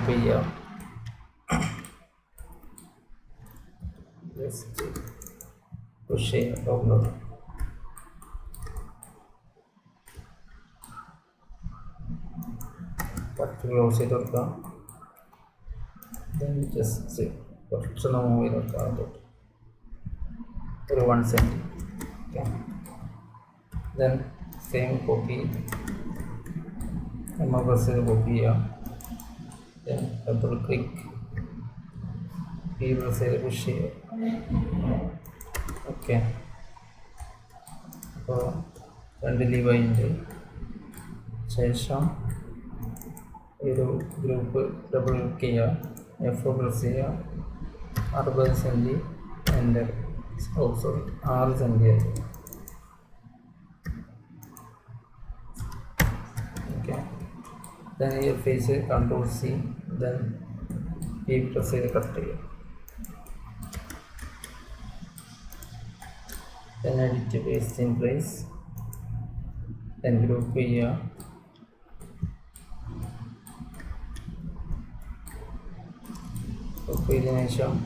रुपया Puxei a válvula. particular set of the then just say particular way of the output for one set okay then same copy and my copy here then click. Press ചെയ്ത് push ചെയ്യാം okay അപ്പോൾ രണ്ട് ലീവായിട്ടുണ്ട് ശേഷം ഒരു group double click ചെയ്യുക F press ചെയ്യുക അറുപത് സെന്റി എന്റെ ഓ സോറി ആറ് സെന്റി ആയിരുന്നു ഓക്കെ देन ये फिर से कंट्रोल सी देन ये प्रोसेस करते हैं then edit paste in place then group here copy the nation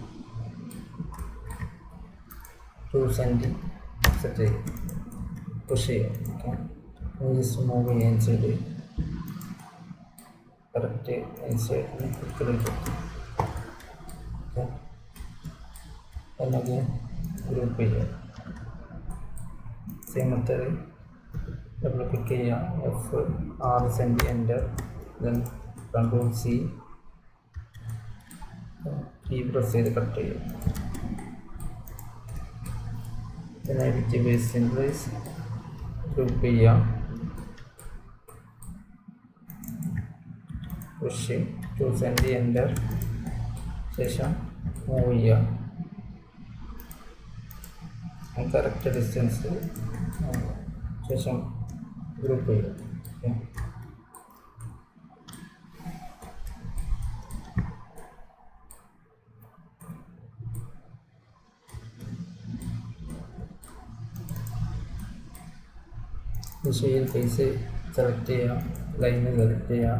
to send it set it push it okay we just move it and set it move ചെയ്യാൻ ചെയ്ത് correct സൈഡിൽ click okay അല്ലെങ്കിൽ group ചെയ്യുക same method double click ചെയ്യുക F ആറ് centi enter then control C ഈ press ചെയ്ത് cut ചെയ്യും പിന്നെ edit paste in place group ചെയ്യാം പുഷ് ടു സെൻറ്റി എൻ്റർ ശേഷം മൂവ് ചെയ്യാം കറക്റ്റ് ഡിസ്റ്റൻസ് ശേഷം ഗ്രൂപ്പ് ചെയ്യാം ഓക്കെ ദിശയിൽ ഫേസ് സെലക്ട് ചെയ്യാം ലൈന് സെലക്ട് ചെയ്യാം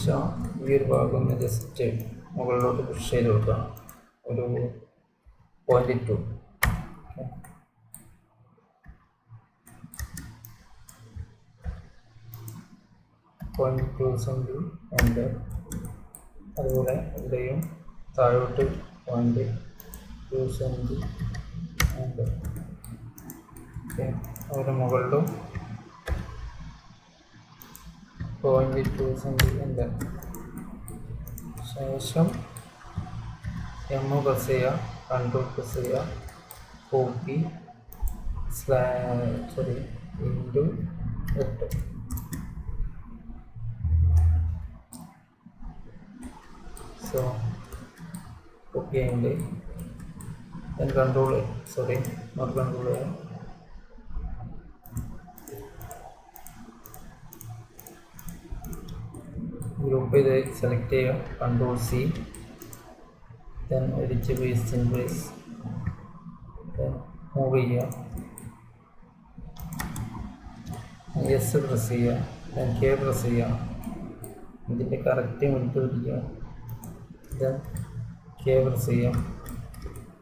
ശേഷം ഈ ഒരു ഭാഗം ജസ്റ്റ് മുകളിലോട്ട് പുഷ് ചെയ്ത് കൊടുക്കുക. ഒരു point two point two centi ഉണ്ട് അതുപോലെ ഇവിടെയും താഴോട്ട് പോയിന്റ് ടു സെന്റി ഉണ്ട് അതിന് മുകളിലും പോയിന്റ് ടു സെന്റിമീറ്റർ ശേഷം എം പ്രസ് ചെയ്യുക കൺട്രോൾ പ്രസ് ചെയ്യുക കോപ്പി സ്ലാ സോറി ഇന്റു എട്ട്. സോ കോപ്പി ചെയ്യുന്നുണ്ട് കൺട്രോൾ സോറി നോട്ട് കൺട്രോൾ ചെയ്യാം ഗ്രൂപ്പ് ചെയ്ത് സെലക്ട് ചെയ്യുക. Control C then edit paste in place then move ചെയ്യുക. എസ് പ്രസ് ചെയ്യുക. ദെൻ കെ പ്രസ് ചെയ്യുക. ഇതിന്റെ കറക്റ്റ് മിനിറ്റ് പിടിക്കുക ദെൻ കെ പ്രസ് ചെയ്യുക.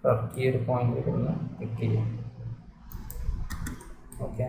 കറക്റ്റ് ഈ ഒരു പോയിന്റ് കൊടുക്കുക ക്ലിക്ക് ചെയ്യുക. ഓക്കെ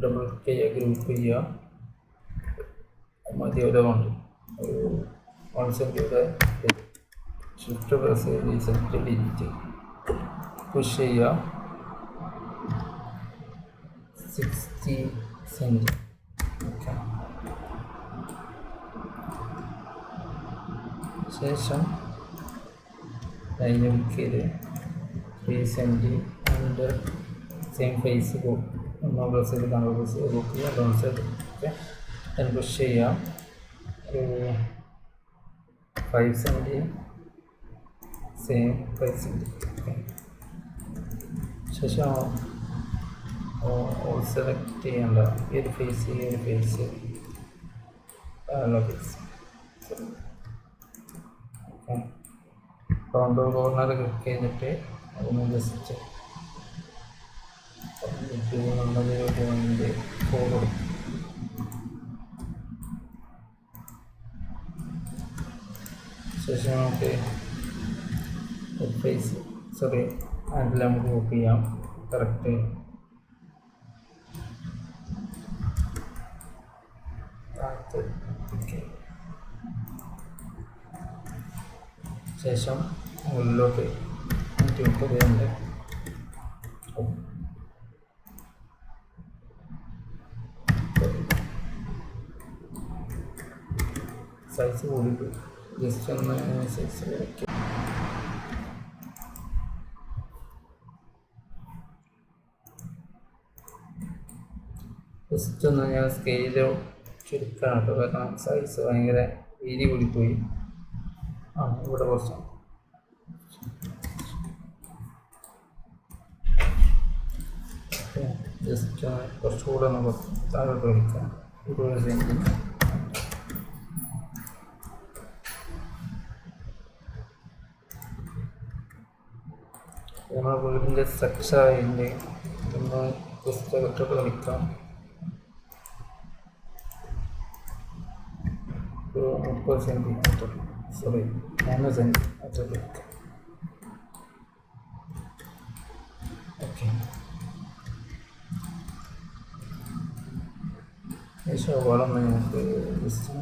ഡബിൾ ചെയ്യുക ഗ്രൂപ്പ് ചെയ്യുക മതി ഒരു സെന്റിയുടെ shift press reset digit push ചെയ്യുക സിക്സ്റ്റി സെന്റ് ഓക്കെ ശേഷം three cent and same face ഒന്ന് കണ്ടു പ്രസ് ചെയ്ത് ബുക്ക് സൈഡ് ഓക്കെ അതിന് പുഷ് ചെയ്യാം ഒരു five cent same five cent ശേഷം സെലക്ട് ചെയ്യേണ്ട ഒരു ഫേസ് ഏത് face face okay counter corner click ചെയ്തിട്ട് അതൊന്ന് ജസ്റ്റ് എന്നുള്ളത് പോയിന്റ് ഫോർ കൊടുക്കും ശേഷം നമുക്ക് ഫേസ് സോറി ആൻഡിൽ നമുക്ക് ബുക്ക് ചെയ്യാം. കറക്റ്റ് ശേഷം മുകളിലോട്ട് നൂറ്റി മുപ്പത് ഉണ്ട്. സൈസ് കൂടിയിട്ട് ജസ്റ്റ് ഒന്ന് സൈസ് വയ്ക്കാം ജസ്റ്റ് ഒന്ന് ഞാൻ സ്കെയിൽ ചുരുക്കാണ് കേട്ടോ. കാരണം സൈസ് ഭയങ്കര വീതി കൂടിപ്പോയി. ആ ഇവിടെ കുറച്ച്. ജസ്റ്റ് കുറച്ചുകൂടെ ഒന്ന് താഴോട്ട് വിളിക്കാം ഇരുപത് സെന്റ് നമ്മുടെ വീടിൻ്റെ സ്ട്രക്ചർ അതിൻ്റെ ഒന്ന് ജസ്റ്റ് അകത്തോട്ട് കളിക്കാം ഒരു മുപ്പത് സെൻറ്റിമീറ്റർ സോറി മൂന്ന് സെൻറ്റിമീറ്റർ കളിക്കാം ഓക്കെ ശേഷം വളം നമുക്ക് ജസ്റ്റ്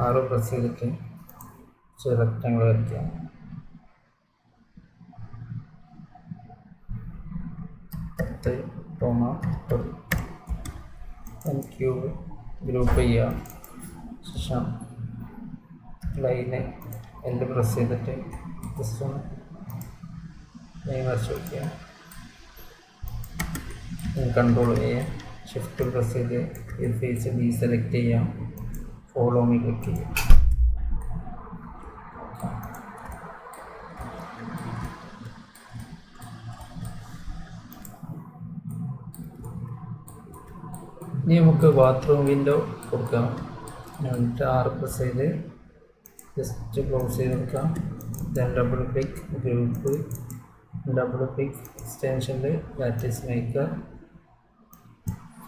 ആറ് പ്രസ് ചെയ്തിട്ട് റെക്റ്റാങ്കിൾ വരയ്ക്കാം പത്ത് ടോമ എൻ ക്യൂബ് ഗ്രൂപ്പ് ചെയ്യുക ശേഷം ലൈന് എല്ല് പ്രസ് ചെയ്തിട്ട് ജസ്റ്റ് ഒന്ന് ലൈൻ വരച്ച് വയ്ക്കുക കൺട്രോൾ ചെയ്യുക ഷിഫ്റ്റ് പ്രസ് ചെയ്ത് ഇത് ഫേസ് ബി സെലക്ട് ചെയ്യാം ഫോളോ മീ ക്ലിക്ക് ചെയ്യാം ഇനി നമുക്ക് ബാത്റൂം വിൻഡോ കൊടുക്കാം. എന്നിട്ട് ആറ് പ്രസ് ചെയ്ത് ജസ്റ്റ് ക്ലോസ് ചെയ്ത് കൊടുക്കാം. Then double click group double click എക്സ്റ്റൻഷനിൽ latus maker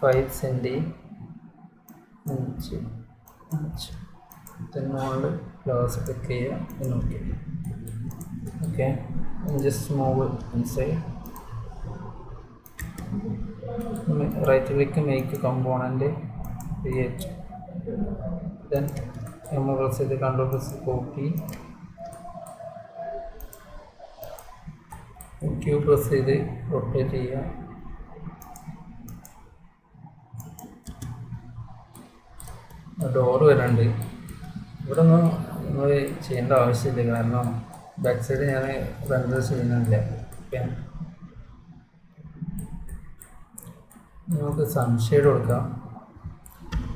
five centi അഞ്ച് അഞ്ച് മുകളിൽ ഗ്ലാസ് ക്ലിക്ക് ചെയ്യുക നോക്കി okay just move inside right click make component create then M press ചെയ്ത് control press copy Q press ചെയ്ത് rotate ചെയ്യുക. ഡോറ് വരാണ്ട് ഇവിടെ ഒന്നും നിങ്ങൾ ചെയ്യേണ്ട ആവശ്യമില്ല. കാരണം ബാക്ക് സൈഡ് ഞാൻ റെൻഡർ ചെയ്യുന്നില്ല. ഓക്കെ നമുക്ക് സൺഷെയ്ഡ് കൊടുക്കാം.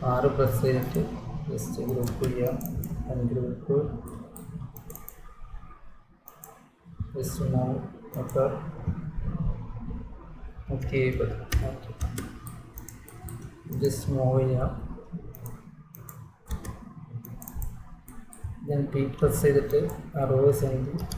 ആറ് പ്രസ് ചെയ്തിട്ട് ജസ്റ്റ് ഗ്രൂപ്പ് ചെയ്യാം. ഗ്രൂപ്പ് ജസ്റ്റ് മൂവ് ഒക്കെ ഓക്കെ. ഓക്കെ. ജസ്റ്റ് മൂവ് ചെയ്യാം. ഞാൻ പി പ്രസ് ചെയ്തിട്ട് സെന്റ് എന്റെ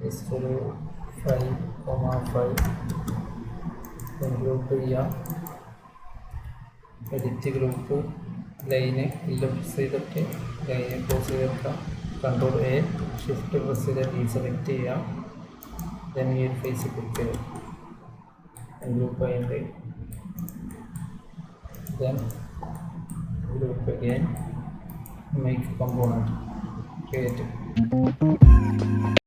ജസ്റ്റ് ഒരു five comma five then group ചെയ്യാം എഡിറ്റ് ഗ്രൂപ്പ് ലൈന് ഇല്ല പ്രസ് ചെയ്തിട്ട് ലൈന് ക്ലോസ് ചെയ്തെടുക്കാം കൺട്രോൾ എ ഷിഫ്റ്റ് പ്രസ് ചെയ്ത് ഡി സെലക്ട് ചെയ്യാം ദെൻ ഈ ഒരു ഫേസ് ക്ലിക്ക് ചെയ്യും ഗ്രൂപ്പ് ആയിട്ട് then group again make component create